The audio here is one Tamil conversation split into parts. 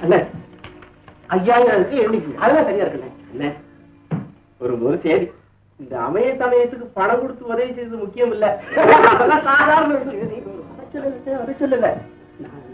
அண்ணே ஐயாயிரம் இருக்கு அதெல்லாம் சரியா இருக்குண்ணே அண்ணே ஒரு ஒரு சரி இந்த அமைய சமயத்துக்கு பணம் கொடுத்து உதவி செய்தது முக்கியம் இல்ல. அதெல்லாம் சாதாரண அதை சொல்லல, நான்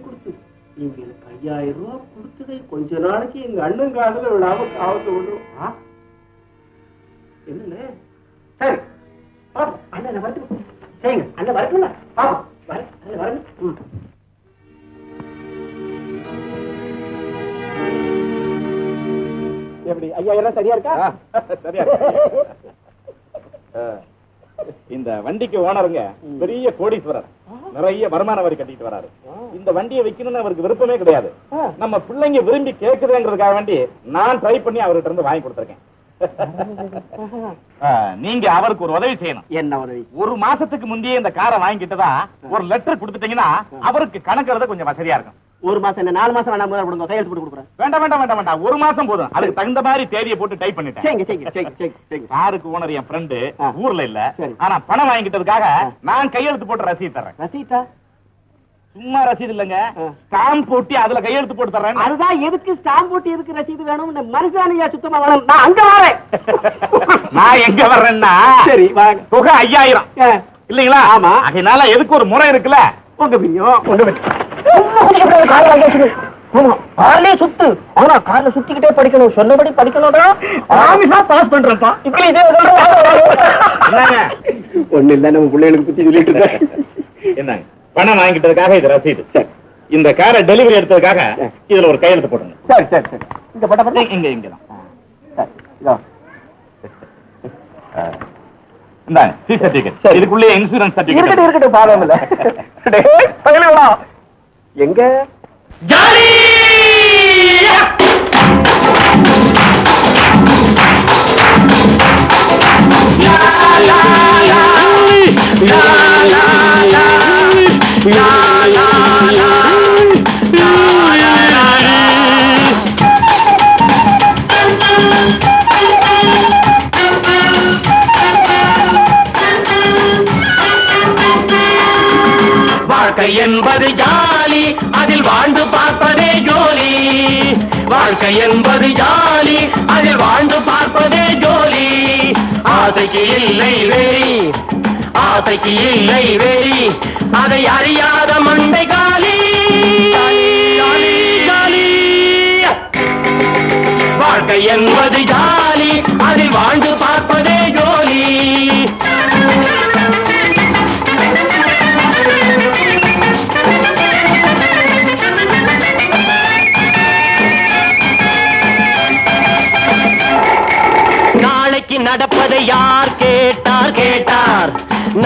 கொடுத்து நீங்க எனக்கு ஐயாயிரம் ரூபாய் கொடுத்ததை கொஞ்ச நாளைக்கு எங்க அண்ணன் காதுல விடாம காவத்து விடுறோம் என்ன சரி பாப்போம். அண்ணன் வரட்டும்? சரிங்க அண்ணன் வரட்டும்ல பாப்போம். வர வரணும் ஐயாயிரம் சரியா இருக்கா? சரியா. இந்த வண்டிக்கு ஓனருங்க பெரிய கோடீஸ்வரர். நிறைய வருமான வரி கட்டிட்டு வராரு. இந்த வண்டியை வைக்கணும்னு அவருக்கு விருப்பமே கிடையாது. நம்ம பிள்ளைங்க விரும்பி கேக்குதுங்கிறதுக்காக வேண்டி நான் ட்ரை பண்ணி அவர்கிட்ட இருந்து வாங்கி கொடுத்துருக்கேன். நீங்க அவருக்கு ஒரு உதவி செய்யணும். என்ன உதவி? ஒரு மாசத்துக்கு முந்தையே இந்த காரை வாங்கிட்டுதா ஒரு லெட்டர் கொடுத்துட்டீங்கன்னா அவருக்கு கணக்குறது கொஞ்சம் வசதியா இருக்கும். ஒரு மாசம் என்ன நாலு மாசம் வேணாம் கொடுங்க கையெழுத்து போட்டு கொடுக்குறேன். வேண்டாம் வேண்டாம் வேண்டாம் வேண்டாம். ஒரு மாசம் போதும். அதுக்கு தகுந்த மாதிரி தேதியை போட்டு டைப் பண்ணிட்டேன். காருக்கு ஓனர் என் ஃப்ரெண்டு. ஊர்ல இல்ல. ஆனா பணம் வாங்கிட்டதுக்காக நான் கையெழுத்து போட்டு ரசீது தர்றேன். ரசீட்டா சும்மா ரசீது இல்லங்க. ஸ்டாம்ப் போட்டி அதுல கையெழுத்து போட்டு தர்றேன் அதுதான் எதுக்கு ஸ்டாம்ப் போட்டு எதுக்கு ரசீது வேணும்? இந்த மனுஷானியா சுத்தமா வேணும் நான் அங்க வரேன். நான் எங்க வர்றேன்னா? சரி வாங்க. தொகை ஐயாயிரம். இல்லீங்களா? ஆமா. அதனால எதுக்கு ஒரு முறை இருக்குல்ல? உங்க பிரியம். உங்க கார்லயே சுத்து ஆனா கார்ல சுத்திக்கிட்டே படிக்கணும். சொன்னபடி படிக்கணும்டா. ஆமிஷா பாஸ் பண்றேன்ப்பா. இங்கிலீஷே என்னங்க? ஒண்ணு இல்ல நம்ம பிள்ளைகளுக்கு பத்தி சொல்லிட்டு இருக்கேன் என்னங்க? பணம் வாங்கிட்டதுக்காக இது ரசீது. சரி. இந்த காரை டெலிவரி எடுத்ததுக்காக இதுல ஒரு கையெழுத்து போடுங்க சரி சரி சரி. இந்த பட்ட பட்ட. இங்க இங்க தான் சரி. இதோ. இந்தாங்க சி சர்டிபிகேட் சரி. இதுக்குள்ளே இன்சூரன்ஸ் இருக்கட்டும் சர்டிபிகேட் இருக்கட்டும் பாதம் இல்ல. 应该呀呀呀呀呀呀呀呀呀 வாழ்க்கை என்பது ஜாலி அதில் வாழ்ந்து பார்ப்பதே ஜோலி. வாழ்க்கை என்பது ஜாலி அதில் வாழ்ந்து பார்ப்பதே ஜோலி. ஆசைக்கு இல்லை வெறி ஆசைக்கு இல்லை வெறி அதை அறியாத மண்டை காலி காலி. வாழ்க்கை என்பது ஜாலி அதில் வாழ்ந்து பார்ப்பதே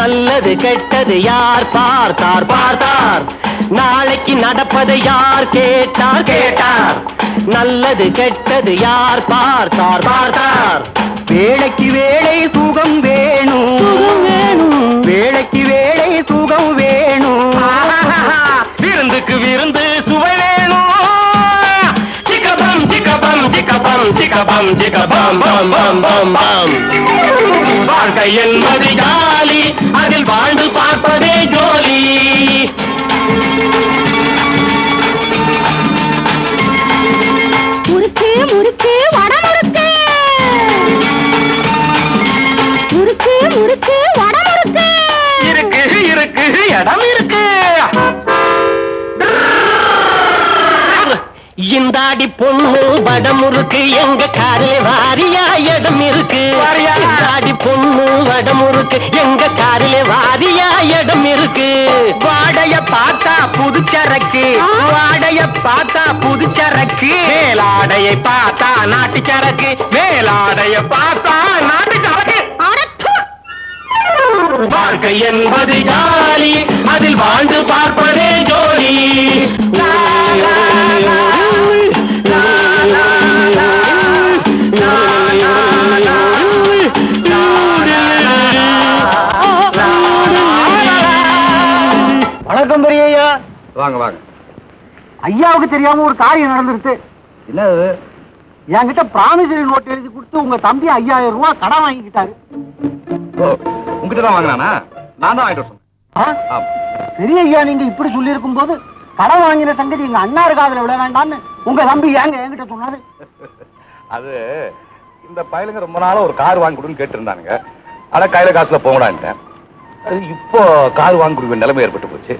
நல்லது கெட்டது யார் பார்த்தார்? பார்த்தார். நாளைக்கு நடப்பதை யார் கேட்டார்? கேட்டார். நல்லது கெட்டது யார் பார்த்தார்? பார்த்தார். வேலைக்கு வேலை சுகம் வேணும். வேணும். வேலைக்கு வேலை சுகம் வேணும். விருந்துக்கு விருந்து சுவை வேணும். சிக்கபம் சிக்கபம் சிக்கபம் சிக்கபம் சிக்கபம் பம் பம் பம் பம். வாழ்க்கை என்பது ஜாலி. அதில் வாழ்ந்து பார்ப்பதே ஜோலி. முறுக்கு முறுக்கு வட முறுக்கு முறுக்கு முறுக்கு வட முறுக்கு இருக்கு இருக்கு இடம் இருக்கு. இந்தாடி பொண்ணு வடமுறுக்கு எங்க காரே வாரியா இடம் இருக்கு? வடமுறுக்கு எங்க காரிலே வாரியா இடம் இருக்கு. வாடைய பார்த்தா புதுச்சரக்கு. வாடைய பார்த்தா புதுச்சரக்கு. மேலாடையை பார்த்தா நாட்டு சரக்கு மேலாடைய பார்த்தா நாட்டு சரக்கு வாழ்க்கை என்பது ஜாலி. அதில் வாழ்ந்து பார்ப்பதே ஜோலி. வாங்க வாங்க. ஐயாவுக்கு தெரியாம ஒரு காரியம் நடந்துருச்சு. என்னது? என்கிட்ட பிராமிசரி நோட் எழுதி கொடுத்து உங்க தம்பி ஐயாயிரம் ரூபாய் கடன் வாங்கிக்கிட்டாரு. உங்ககிட்ட தான் வாங்கினானா நான் தான் வாங்கிட்டு சொன்னேன். ஐயா நீங்க இப்படி சொல்லி போது கடன் வாங்கின சங்கதி எங்க அண்ணாரு காதுல விட வேண்டாம்னு உங்க தம்பி ஏங்க என்கிட்ட சொன்னாரு? அது இந்த பயலுங்க ரொம்ப நாளா ஒரு கார் வாங்கி கொடுன்னு கேட்டிருந்தானுங்க. ஆனா கையில காசுல போங்கடான்ட்டேன். அது இப்போ கார் வாங்கி கொடுக்க நிலைமை ஏற்பட்டு போச்சு.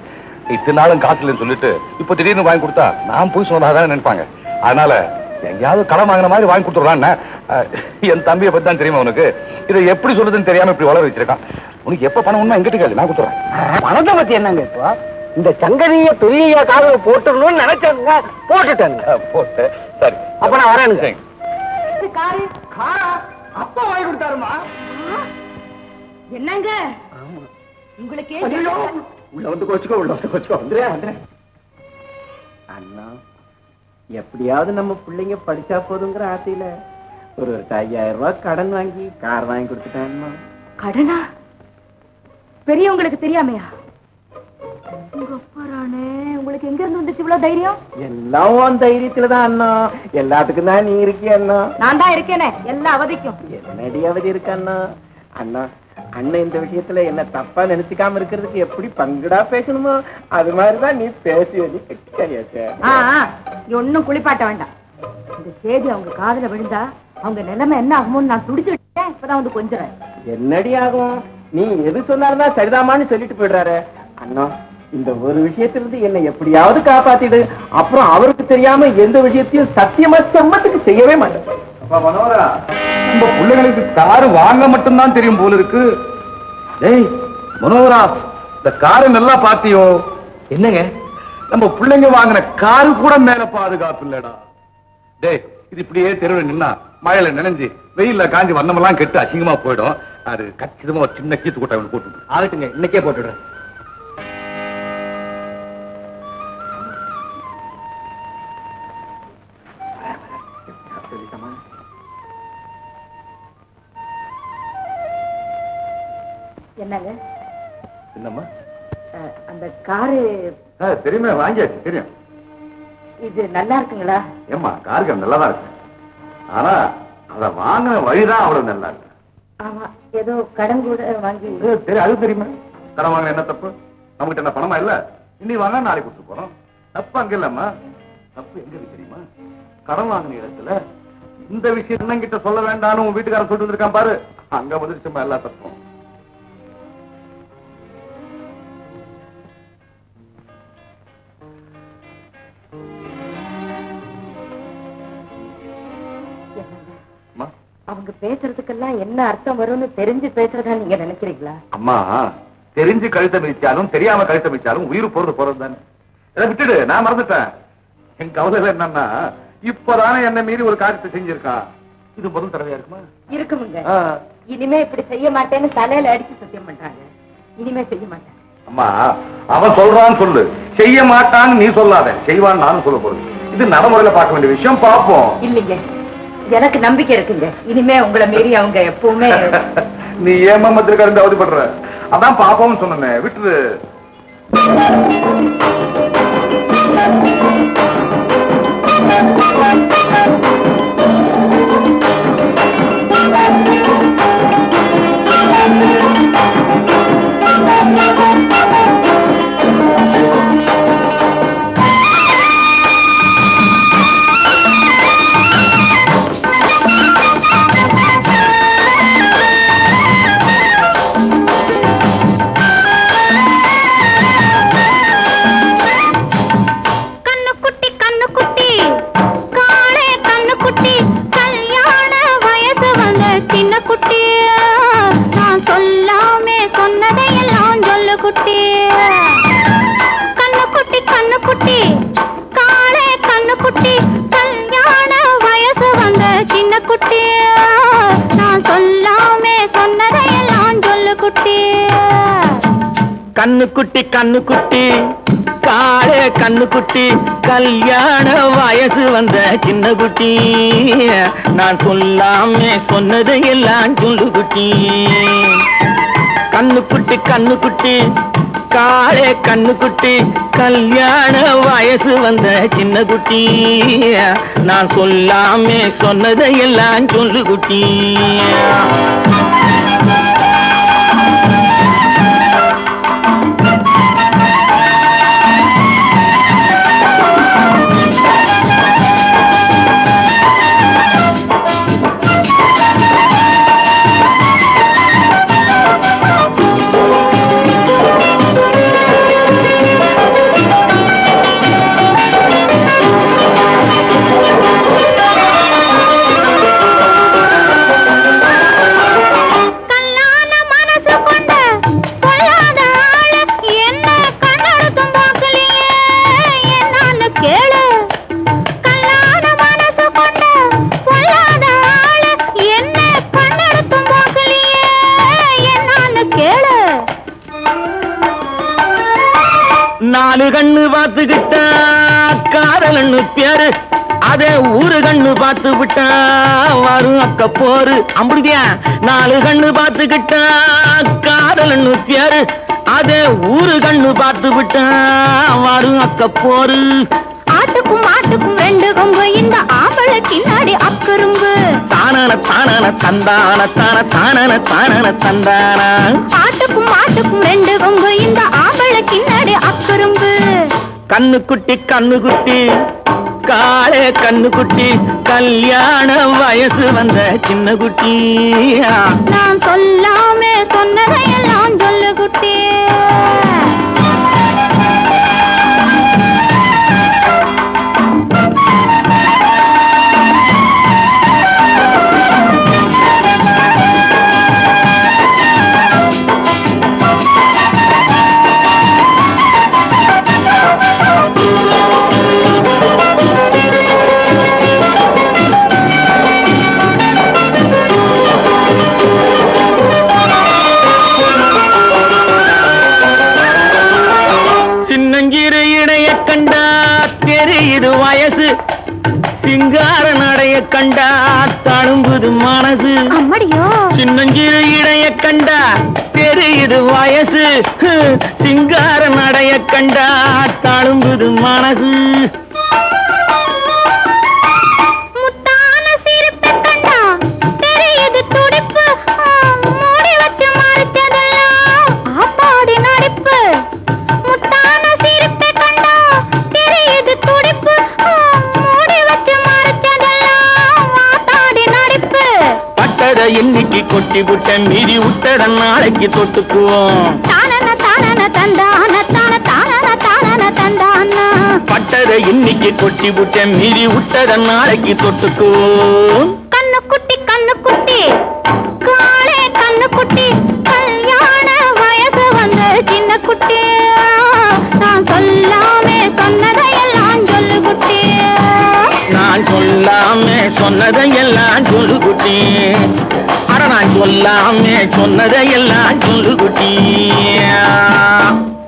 இத்தனை நாளும் காசு இல்லைன்னு சொல்லிட்டு இப்போ திடீர்னு வாங்கி கொடுத்தா நான் போய் சொன்னதாக நினைப்பாங்க. அதனால எங்கேயாவது கடன் வாங்கின மாதிரி வாங்கி கொடுத்துடலான்னு என் தம்பியை பத்தி தான் தெரியுமா உனக்கு? இதை எப்படி சொல்லுதுன்னு தெரியாம இப்படி வளர வச்சிருக்கான். உனக்கு எப்ப பணம் ஒண்ணு எங்கிட்ட கேளு நான் கொடுத்துறேன். பணத்தை பத்தி என்னங்க இப்போ? இந்த சங்கதிய பெரிய காதுல போட்டுடணும்னு நினைச்சாங்க போட்டுட்டாங்க போட்டு சரி. அப்ப நான். காரு அப்பா வாங்கி கொடுத்தாருமா? என்னங்க? உங்களுக்கு உள்ள வந்து கோச்சுக்கோ உள்ள வந்து கோச்சுக்கோ. வந்துடுறேன் வந்துடுறேன் அண்ணா எப்படியாவது நம்ம பிள்ளைங்க படிச்சா போதுங்கிற ஆசையில ஒரு ஐயாயிரம் ரூபாய் கடன் வாங்கி கார் வாங்கி கொடுத்துட்டேன்மா கடனா? பெரியவங்களுக்கு தெரியாமையா? உங்களுக்கு எங்க இருந்து வந்துச்சு இவ்வளவு தைரியம்? எல்லாம் உன் தைரியத்துல தான் அண்ணா. எல்லாத்துக்கும் தான் நீ இருக்கிய அண்ணா. நான் தான் இருக்கேனே எல்லா அவதிக்கும். என்னடி அவதி இருக்கு அண்ணா? அண்ணா அண்ணன் இந்த விஷயத்துல என்ன தப்பா நினைச்சுக்காம இருக்கிறதுக்கு எப்படி பங்குடா பேசணுமோ அது மாதிரிதான் நீ பேசி நீ கட்டிக்காரியாச்சே ஒண்ணும் குளிப்பாட்ட வேண்டாம். இந்த செய்தி அவங்க காதுல விழுந்தா அவங்க நிலைமை என்ன ஆகுமோன்னு நான் துடிச்சு விட்டேன் இப்பதான் வந்து கொஞ்சறேன். என்னடி ஆகும்? நீ எது சொன்னாருன்னா சரிதாமான்னு சொல்லிட்டு போயிடுறாரு. அண்ணா இந்த ஒரு விஷயத்திலிருந்து என்னை எப்படியாவது காப்பாத்திடு. அப்புறம் அவருக்கு தெரியாம எந்த விஷயத்தையும் சத்தியமா செம்மத்துக்கு செய்யவே மாட்டேன். நம்ம பிள்ளைகளுக்கு காரு வாங்க மட்டும்தான் தெரியும் போல இருக்கு. டேய் மனோகரா இந்த காரை நல்லா பாத்தியோ என்னங்க? நம்ம பிள்ளைங்க வாங்கின காரு கூட மேல பாதுகாப்பு இல்லடா. டேய் இது இப்படியே தெருவில் நின்னா மழையில நினைஞ்சு வெயில்ல காஞ்சி வண்ணமெல்லாம் கெட்டு அசிங்கமா போயிடும். அது கச்சிதமா ஒரு சின்ன கீத்து கூட்ட போட்டு ஆகட்டுங்க இன்னைக்கே போட்டுடுறேன். என்னங்க? என்னம்மா? அந்த காரு. தெரியுமே வாங்கியாச்சு தெரியும். இது நல்லா இருக்குங்களா? ஏம்மா காருக்கு நல்லதா இருக்கு. ஆனா அத வாங்கின வழிதான் அவ்வளவு நல்லா இருக்கு. ஆமா ஏதோ கடன் கூட வாங்கி தெரியும் அது தெரியுமா? கடன் வாங்கின என்ன தப்பு? நம்மகிட்ட என்ன பணமா இல்ல? இன்னைக்கு வாங்க நாளைக்கு கொடுத்து போறோம். தப்பு அங்க இல்லம்மா. தப்பு எங்க இருக்கு தெரியுமா? கடன் வாங்கின இடத்துல இந்த விஷயம் கிட்ட சொல்ல வேண்டாம்னு உன் வீட்டுக்காரன் சொல்லிட்டு வந்திருக்கான் பாரு. அங்க வந்துருச்சுமா எல்லா தப்பும். அவங்க பேசுறதுக்கெல்லாம் என்ன அர்த்தம் வரும்னு தெரிஞ்சு பேசுறதா நீங்க நினைக்கிறீங்களா? அம்மா தெரிஞ்சு கழுத்தை மிதிச்சாலும் தெரியாம கழுத்தை மிதிச்சாலும் உயிர் போறது போறது தானே. இதை விட்டுடு நான் மறந்துட்டேன். என் கவலை என்னன்னா இப்பதானே என்ன மீறி ஒரு காரியத்தை செஞ்சிருக்கான் இது முதல் தடவையா இருக்குமா? இருக்குமுங்க. இனிமே இப்படி செய்ய மாட்டேன்னு தலையில அடிச்சு சத்தியம் பண்றாங்க. இனிமே செய்ய மாட்டேன். அம்மா அவன் சொல்றான்னு சொல்லு. செய்ய மாட்டான்னு நீ சொல்லாத. செய்வான்னு நானும் சொல்ல போறது இது நடைமுறையில பார்க்க வேண்டிய விஷயம். பார்ப்போம். இல்லைங்க. எனக்கு நம்பிக்கை இருக்குங்க. இனிமே உங்களை மீறி அவங்க எப்பவுமே நீ ஏமா மத்திய அவதிப்படுற? அதான் பாப்போம்னு சொன்னேன் விட்டுரு கண்ணுக்குட்டி கண்ணுக்குட்டி கண்ணுக்குட்டி. காளே கண்ணுக்குட்டி. கல்யாண வயசு வந்த சின்ன குட்டி நான் சொல்லாமே சொன்னது எல்லாம் சொல்லு குட்டி கண்ணுக்குட்டி கண்ணுக்குட்டி. காளே கண்ணுக்குட்டி. கல்யாண வயசு வந்த சின்ன குட்டி நான் சொல்லாமே சொன்னதை எல்லாம் சொல்லு கண்ணு பார்த்துக்கிட்டா காதலன்னு பேரு. அதே ஊரு கண்ணு பார்த்து விட்டா வரும் அக்க போரு. அப்படியா நாலு கண்ணு பார்த்துக்கிட்டா காதலன்னு பேரு. அதே ஊரு கண்ணு பார்த்து விட்டா வரும் அக்க போரு. ஆட்டுக்கும் மாட்டுக்கும் ரெண்டு கொம்பு இந்த ஆம்பளை பின்னாடி அக்கரும்பு. தானன தானன தந்தான தான தானன தானன தந்தானா? ஆட்டுக்கும் மாட்டுக்கும் ரெண்டு கொம்பு இந்த ஆம்பளை பின்னாடி அக்கரும்பு. கண்ணு குட்டி கண்ணு குட்டி காளே கண்ணு குட்டி கல்யாண வயசு வந்த சின்ன குட்டி. நான் சொல்லாமே சொன்னதையெல்லாம் சொல்லு குட்டி. சின்னஞ்சிறு இடைய கண்டா தெரியுது வயசு. சிங்கார நடைய கண்டா தழும்புது மனசு. சின்னஞ்சிறு இடைய கண்டா தெரியுது வயசு. சிங்கார நடைய கண்டா தழும்புது மனசு. கொட்டி புட்ட மீதி விட்டத நாளைக்கு தொட்டுக்குவோம். பட்டத இன்னைக்கு கொட்டி புட்ட மீதி விட்டத நாளைக்கு தொட்டுக்குவோம். கண்ணு குட்டி கண்ணு குட்டி. காளே கண்ணு குட்டி. கல்யாண வயசு வந்த சின்ன குட்டி. நான் சொல்லாமே சொன்னதையெல்லாம் சொல்லு குட்டி. நான் சொல்லாம சொன்னதையெல்லாம் சொல்லு குட்டி. அட நான் சொல்லாமே சொன்னதையெல்லாம் சொல்லு குட்டி